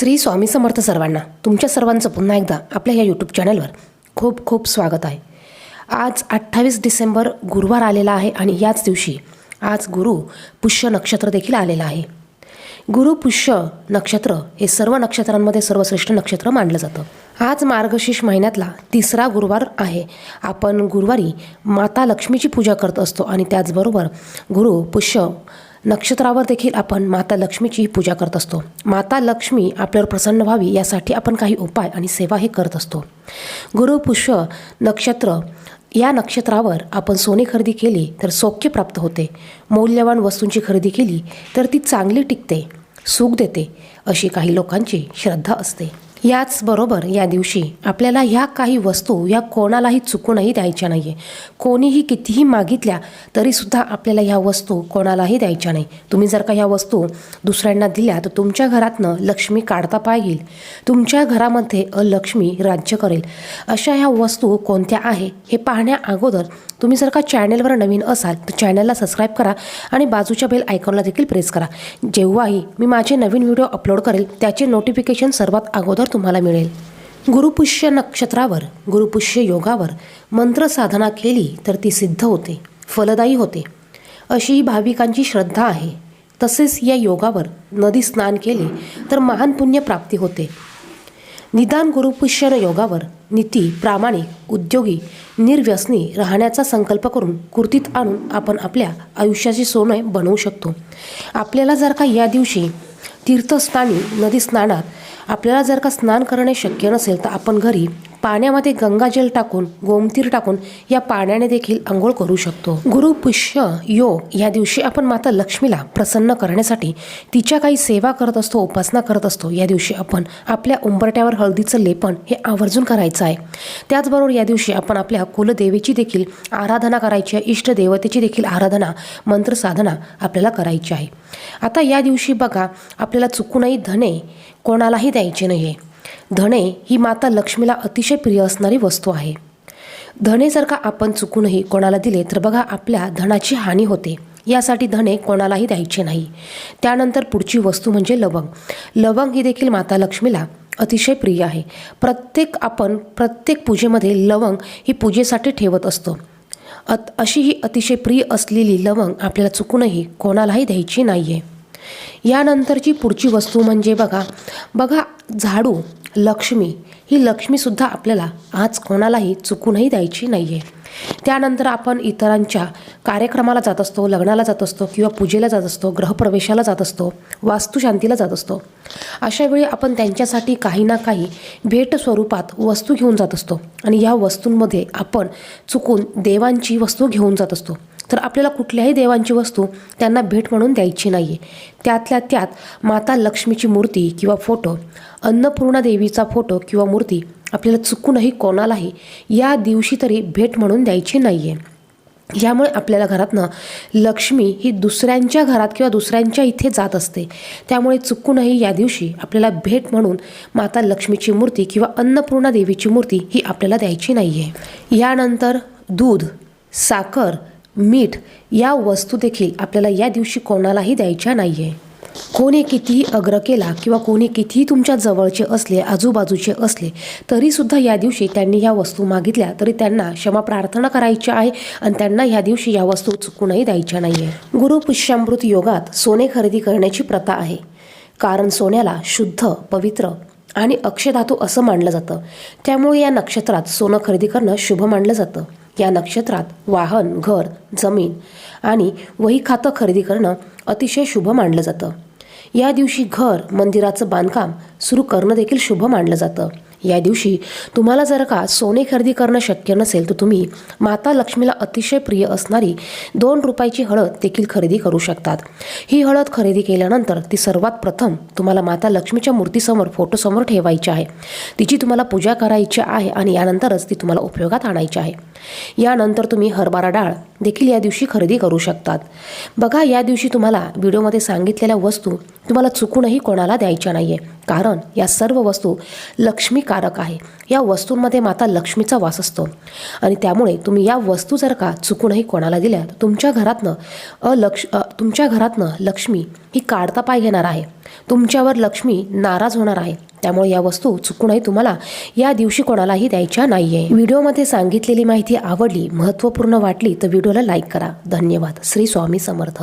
श्री स्वामी समर्थ सर्वांना तुमच्या सर्वांचं पुन्हा एकदा आपल्या या यूट्यूब चॅनलवर खूप खूप स्वागत आहे. आज अठ्ठावीस डिसेंबर गुरुवार आलेला आहे आणि याच दिवशी आज गुरु पुष्य नक्षत्र देखील आलेलं आहे. गुरु पुष्य नक्षत्र हे सर्व नक्षत्रांमध्ये सर्वश्रेष्ठ नक्षत्र मानलं जातं. आज मार्गशीर्ष महिन्यातला तिसरा गुरुवार आहे. आपण गुरुवारी माता लक्ष्मीची पूजा करत असतो आणि त्याचबरोबर गुरु पुष्य नक्षत्रावर देखील आपण माता लक्ष्मीची पूजा करत असतो. माता लक्ष्मी आपल्यावर प्रसन्न व्हावी यासाठी आपण काही उपाय आणि सेवा हे करत असतो. गुरु पुष्य नक्षत्र या नक्षत्रावर आपण सोने खरेदी केली तर सौख्य प्राप्त होते. मौल्यवान वस्तूंची खरेदी केली तर ती चांगली टिकते सुख देते अशी काही लोकांची श्रद्धा असते. याचबरोबर या दिवशी आपल्याला ह्या काही वस्तू या कोणालाही चुकूनही द्यायच्या नाही आहे कोणीही कितीही मागितल्या तरीसुद्धा आपल्याला ह्या वस्तू कोणालाही द्यायच्या नाही. तुम्ही जर का ह्या वस्तू दुसऱ्यांना दिल्या तर तुमच्या घरातनं लक्ष्मी काढता पाहिल तुमच्या घरामध्ये अलक्ष्मी राज्य करेल. अशा ह्या वस्तू कोणत्या आहे हे पाहण्या अगोदर तुम्ही जर का चॅनलवर नवीन असाल तर चॅनलला सबस्क्राईब करा आणि बाजूच्या बेल आयकॉनला देखील प्रेस करा. जेव्हाही मी माझे नवीन व्हिडिओ अपलोड करेल त्याचे नोटिफिकेशन सर्वात अगोदर तुम्हाला मिळेल. गुरुपुष्य नक्षत्रावर गुरुपुष्य योगावर मंत्र साधना केली तर ती सिद्ध होते फलदायी होते. अशी ही भाविकांची श्रद्धा आहे. तसेच या योगावर नदी स्नान केले तर महान पुण्य प्राप्ती होते. निदान गुरुपुष्य योगावर नीती प्रामाणिक उद्योगी निर्व्यसनी राहण्याचा संकल्प करून कृतीत आणून आपण आपल्या आयुष्याची सोनं बनवू शकतो. आपल्याला जर का या दिवशी तीर्थस्थानी नदी स्नानात आपल्याला जर का स्नान करणे शक्य नसेल तर आपण घरी पाण्यामध्ये गंगाजल टाकून गोमतीर टाकून या पाण्याने देखील आंघोळ करू शकतो. गुरु पुष्य योग या दिवशी आपण माता लक्ष्मीला प्रसन्न करण्यासाठी तिच्या काही सेवा करत असतो उपासना करत असतो. या दिवशी आपण आपल्या उंबरट्यावर हळदीचं लेपन हे आवर्जून करायचं आहे. त्याचबरोबर या दिवशी आपण आपल्या कुलदेवीची देखील आराधना करायची आहे. इष्टदेवतेची देखील आराधना मंत्र साधना आपल्याला करायची आहे. आता या दिवशी बघा आपल्याला चुकूनही धने कोणालाही द्यायचे नाही आहे धणे ही माता लक्ष्मीला अतिशय प्रिय असणारी वस्तू आहे. धणे जर का आपण चुकूनही कोणाला दिले तर बघा आपल्या धनाची हानी होते. यासाठी धणे कोणालाही द्यायचे नाही. त्यानंतर पुढची वस्तू म्हणजे लवंग. लवंग ही देखील माता लक्ष्मीला अतिशय प्रिय आहे. प्रत्येक आपण प्रत्येक पूजेमध्ये लवंग ही पूजेसाठी ठेवत असतो. अत अशी ही अतिशय प्रिय असलेली लवंग आपल्याला चुकूनही कोणालाही द्यायची नाही आहे यानंतरची पुढची वस्तू म्हणजे बघा. बघा झाडू लक्ष्मी. ही लक्ष्मीसुद्धा आपल्याला आज कोणालाही चुकूनही द्यायची नाही आहे त्यानंतर आपण इतरांच्या कार्यक्रमाला जात असतो लग्नाला जात असतो किंवा पूजेला जात असतो ग्रहप्रवेशाला जात असतो वास्तुशांतीला जात असतो. अशावेळी आपण त्यांच्यासाठी काही ना काही भेट स्वरूपात वस्तू घेऊन जात असतो. आणि या वस्तूंमध्ये आपण चुकून देवांची वस्तू घेऊन जात असतो. तर आपल्याला कुठल्याही देवांची वस्तू त्यांना भेट म्हणून द्यायची नाही आहे त्यातल्या त्यात माता लक्ष्मीची मूर्ती किंवा फोटो अन्नपूर्णा देवीचा फोटो किंवा मूर्ती आपल्याला चुकूनही कोणालाही या दिवशी तरी भेट म्हणून द्यायची नाही आहे यामुळे आपल्याला घरातनं लक्ष्मी ही दुसऱ्यांच्या घरात किंवा दुसऱ्यांच्या इथे जात असते. त्यामुळे चुकूनही या दिवशी आपल्याला भेट म्हणून माता लक्ष्मीची मूर्ती किंवा अन्नपूर्णा देवीची मूर्ती ही आपल्याला द्यायची नाही आहे यानंतर दूध साखर मीठ या वस्तू देखील आपल्याला या दिवशी कोणालाही द्यायच्या नाही आहे कोणी कितीही अग्र केला किंवा कोणी कितीही तुमच्या जवळचे असले आजूबाजूचे असले तरीसुद्धा या दिवशी त्यांनी ह्या वस्तू मागितल्या तरी त्यांना क्षमा प्रार्थना करायची आहे आणि त्यांना ह्या दिवशी या वस्तू चुकूनही द्यायच्या नाही आहे गुरुपुष्यामृत योगात सोने खरेदी करण्याची प्रथा आहे. कारण सोन्याला शुद्ध पवित्र आणि अक्षधातू असं मानलं जातं. त्यामुळे या नक्षत्रात सोनं खरेदी करणं शुभ मानलं जातं. या नक्षत्रात वाहन घर जमीन आणि वही खातं खरेदी करणं अतिशय शुभ मानलं जातं. या दिवशी घर मंदिराचं बांधकाम सुरू करणं देखील शुभ मानलं जातं. या दिवशी तुम्हाला जर का सोने खरेदी करणं शक्य नसेल तर तुम्ही माता लक्ष्मीला अतिशय प्रिय असणारी दोन रुपयाची हळद देखील खरेदी करू शकतात. ही हळद खरेदी केल्यानंतर ती सर्वात प्रथम तुम्हाला माता लक्ष्मीच्या मूर्तीसमोर फोटोसमोर ठेवायची आहे. तिची तुम्हाला पूजा करायची आहे आणि यानंतरच ती तुम्हाला उपयोगात आणायची आहे. यानंतर तुम्ही हरभरा डाळ देखील या दिवशी खरेदी करू शकतात. बघा या दिवशी तुम्हाला व्हिडिओमध्ये सांगितलेल्या वस्तू तुम्हाला चुकूनही कोणाला द्यायच्या नाही आहे कारण या सर्व वस्तू लक्ष्मी कारक आहे. या वस्तूंमध्ये माता लक्ष्मीचा वास असतो. आणि त्यामुळे तुम्ही या वस्तू जर का चुकूनही कोणाला दिल्या तर तुमच्या घरातनं अलक्ष तुमच्या घरातनं लक्ष्मी ही काढता पाय घेणार आहे. तुमच्यावर लक्ष्मी नाराज होणार आहे. त्यामुळे या वस्तू चुकूनही तुम्हाला या दिवशी कोणालाही द्यायच्या नाही आहे व्हिडिओमध्ये सांगितलेली माहिती आवडली महत्त्वपूर्ण वाटली तर व्हिडिओला लाईक करा. धन्यवाद. श्री स्वामी समर्थ.